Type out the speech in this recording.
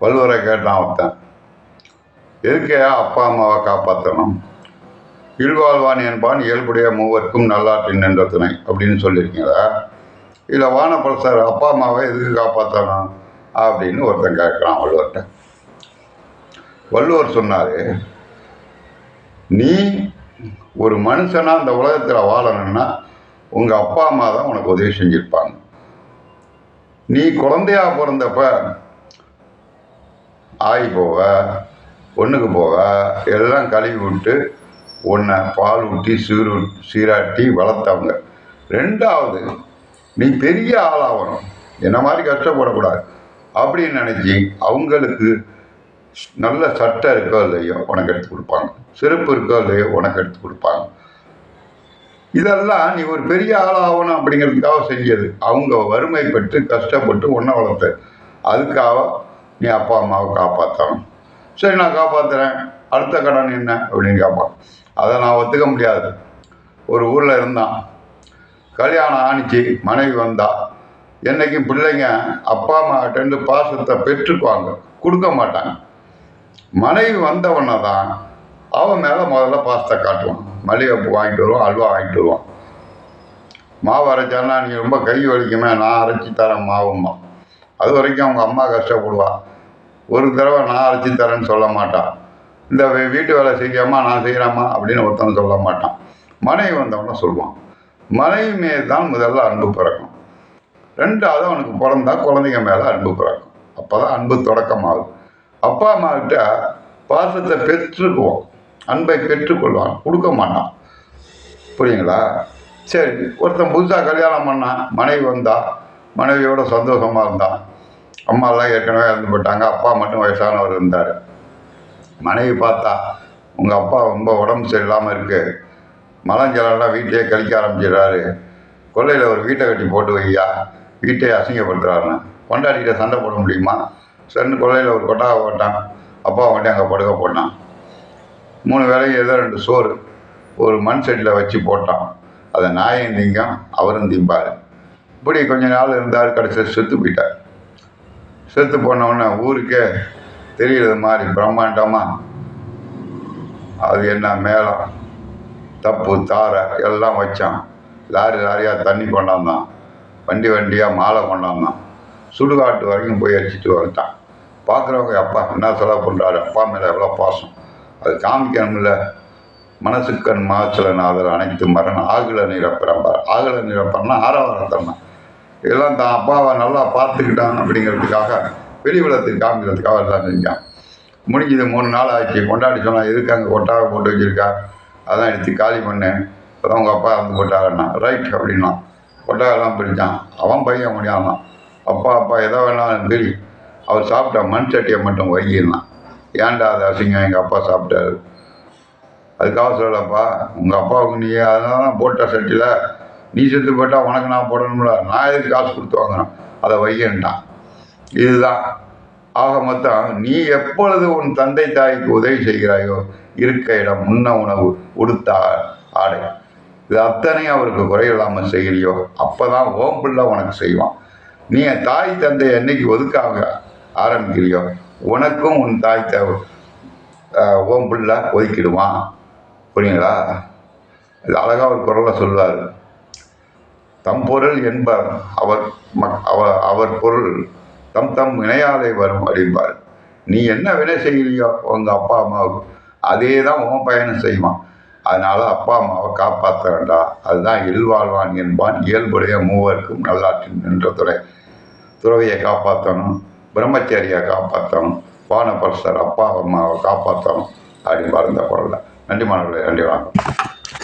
வள்ளுவரை கேட்டான் ஒருத்தன் எதுக்கையா அப்பா அம்மாவை காப்பாற்றணும் இல்வாழ்வான் என்பான் இயல்புடைய மூவர்க்கும் நல்லாற்றின் நின்ற துணை அப்படின்னு சொல்லியிருக்கீங்களா? இல்லை வானப்பரசர் அப்பா அம்மாவை எதுக்கு காப்பாற்றணும் அப்படின்னு ஒருத்தன் கேட்குறான் வள்ளுவர்கிட்ட. வள்ளுவர் சொன்னார் நீ ஒரு மனுஷனாக இந்த உலகத்தில் வாழணும்னா உங்கள் அப்பா அம்மா தான் உனக்கு உதவி செஞ்சுருப்பாங்க. நீ குழந்தையா பிறந்தப்ப ஆய் போக ஒன்றுக்கு போக எல்லாம் கழுவி விட்டு உன்னை பால் ஊட்டி சீரு சீராட்டி வளர்த்தவங்க. ரெண்டாவது நீ பெரிய ஆளாகணும் என்ன மாதிரி கஷ்டப்படக்கூடாது. அப்படின்னு நினச்சி அவங்களுக்கு நல்ல சட்டை இருக்கோ இல்லையோ உனக்கு எடுத்து கொடுப்பாங்க. செருப்பு இருக்கோ இல்லையோ உனக்கு எடுத்து கொடுப்பாங்க. இதெல்லாம் நீ ஒரு பெரிய ஆளாகணும் அப்படிங்கிறதுக்காக செஞ்சது. அவங்க வறுமை பெற்று கஷ்டப்பட்டு ஒன்றை வளர்த்த. அதுக்காக நீ அப்பா அம்மாவை காப்பாற்றணும் சரி நான் காப்பாற்றுறேன் அடுத்த கடன் என்ன அப்படின்னு கேட்பான். அதை நான் ஒத்துக்க முடியாது. ஒரு ஊரில் இருந்தான். கல்யாணம் ஆணிச்சு மனைவி வந்தா. என்னைக்கும் பிள்ளைங்க அப்பா அம்மாட்டேருந்து பாசத்தை பெற்றுக்குவாங்க. கொடுக்க மாட்டாங்க. மனைவி வந்தவொன்னே தான் அவன் மேலே முதல்ல பாசத்தை காட்டுவான். மல்லிகைப்பூ வாங்கிட்டு வருவான் அல்வா வாங்கிட்டு வருவான். மாவு அரைச்சானா நீ ரொம்ப கை வலிக்குமே நான் அரைச்சி தரேன் மாவும்மா. அது வரைக்கும் அவங்க அம்மா கஷ்டப்படுவாள் ஒரு தடவை நான் அரைச்சி தரேன்னு சொல்ல மாட்டான். இந்த வீட்டு வேலை செய்யாமா நான் செய்கிறேம்மா அப்படின்னு ஒருத்தன் சொல்ல மாட்டான். மனைவி வந்தவொடனே சொல்லுவான். மனைவி மேல் தான் முதல்ல அன்பு பிறக்கும். ரெண்டாவது அவனுக்கு பிறந்தா குழந்தைங்க மேலே அன்பு பிறக்கும். அப்போ தான் அன்பு தொடக்கமாகும் அப்பா அம்மாக்கிட்ட பாசத்தை பெற்றுக்குவோம். அன்பை பெற்றுக்கொள்வான். கொடுக்க மாட்டான். புரியுங்களா? சரி ஒருத்தன் புதுசாக கல்யாணம் பண்ணான். மனைவி வந்தா மனைவியோட சந்தோஷமாக இருந்தான். அம்மாலாம் ஏற்கனவே இறந்து போயிட்டாங்க அப்பா மட்டும் வயசானவர் இருந்தார். மனைவி பார்த்தா உங்கள் அப்பா ரொம்ப உடம்பு சரியில்லாமல் இருக்குது மலஞ்சலாம் வீட்டிலே கழிக்க ஆரம்பிச்சிடுறாரு. கொல்லையில் ஒரு வீட்டை கட்டி போட்டு வையா வீட்டை அசிங்கப்படுத்துறாருன்னு. கொண்டாடிக்கிட்ட சண்டை போட முடியுமா? சரின்னு கொல்லையில் ஒரு கொட்டாவை போட்டான். அப்பா மட்டும் அங்கே படுக்க போட்டான். மூணு வேளையும் ஏதோ ரெண்டு சோறு ஒரு மண் செட்டில் வச்சு போட்டான். அதை நாயும் திங்கும் அவரும் திம்பார். இப்படி கொஞ்ச நாள் இருந்தார் கடைசியில் செத்து போயிட்டார். செத்து போன ஊருக்கே தெரிகிறது மாதிரி பிரம்மாண்டமாக அது என்ன மேளம்? தப்பு தாரை எல்லாம் வச்சான். லாரி லாரியாக தண்ணி கொண்டாந்தான். வண்டி வண்டியாக மாலை கொண்டாந்தான். சுடுகாட்டு வரைக்கும் போய் அடிச்சுட்டு வந்துட்டான். பார்க்குறவங்க அப்பா என்ன செலவு பண்ணுறாரு அப்பா மேலே எவ்வளோ பாசம்? அது காமிக்கணும்ல. மனசுக்கண் மாச்சலன் நாதல் அனைத்து மரணம் ஆகல நிரப்பரம்பார் ஆகல நிரப்பரம்னா ஆறாவரத்தம்னா இதெல்லாம் தான் அப்பாவை நல்லா பார்த்துக்கிட்டான் அப்படிங்கிறதுக்காக வெளி உலகத்துக்கு காமிக்கிறதுக்காக எல்லாம் செஞ்சான். முடிஞ்சது மூணு நாள் ஆச்சு. கொண்டாடி சொன்னான் எதுக்கு அங்கே கொட்டாவை போட்டு வச்சிருக்கா? அதான் எடுத்து காலி பண்ணேன் அதான் உங்கள் அப்பா வந்து போட்டாருன்னா ரைட் அப்படின்னா கொட்டாகலாம் பிரித்தான் அவன் பையன் முடியாதான் அப்பா அப்பா எதை வேணாலும் பிரி அவர் சாப்பிட்ட மண் சட்டியை மட்டும் வையிடலாம் ஏன்டா அது அசிங்கம்? எங்கள் அப்பா சாப்பிட்டாரு. அதுக்காக சொல்லப்பா உங்கள் அப்பாவுக்கு நீ அதனால தான் போட்ட சட்டியில் நீ செத்து போட்டால் உனக்கு நான் போடணும்ல? நான் எதுக்கு காசு கொடுத்து வாங்குறேன்? அதை வையன்ட்டான் இதுதான். ஆக மொத்தம் நீ எப்பொழுது உன் தந்தை தாய்க்கு உதவி செய்கிறாயோ இருக்க இடம் உண்ண உணவு உடுத்த ஆடை. இது அத்தனையும் அவருக்கு குறையில்லாமல் செய்கிறியோ அப்போ தான் ஓம் பிள்ளை உனக்கு செய்வான். நீ என் தாய் தந்தை என்னைக்கு ஒதுக்காக ஆரம்பிக்கிறியோ உனக்கும் உன் தாய் த ஓம் பிள்ளை ஒதுக்கிடுவான். புரியுங்களா? இது அழகாக ஒரு குரலை சொல்வார் தம் பொருள் என்பார் அவர் மக் அவர் அவர் பொருள். தம் தம் வினையாலே வரும் அப்படிம்பார். நீ என்ன வினை செய்கிறியோ உங்கள் அப்பா அம்மாவுக்கு அதே தான் உன் பயணம் செய்வான். அதனால் அப்பா அம்மாவை காப்பாற்ற வேண்டாம் அதுதான் இல்வாழ்வான் என்பான் இயல்புடைய மூவருக்கும் நல்லாற்றின் நின்ற துறை. துறவியை காப்பாற்றணும் பிரம்மச்சரியை காப்பாற்றணும் வானபரசர் அப்பா அம்மாவை காப்பாற்றணும் அப்படின்னு பாருந்த குரலில். நன்றி மாணவர்களே நன்றி வணக்கம்.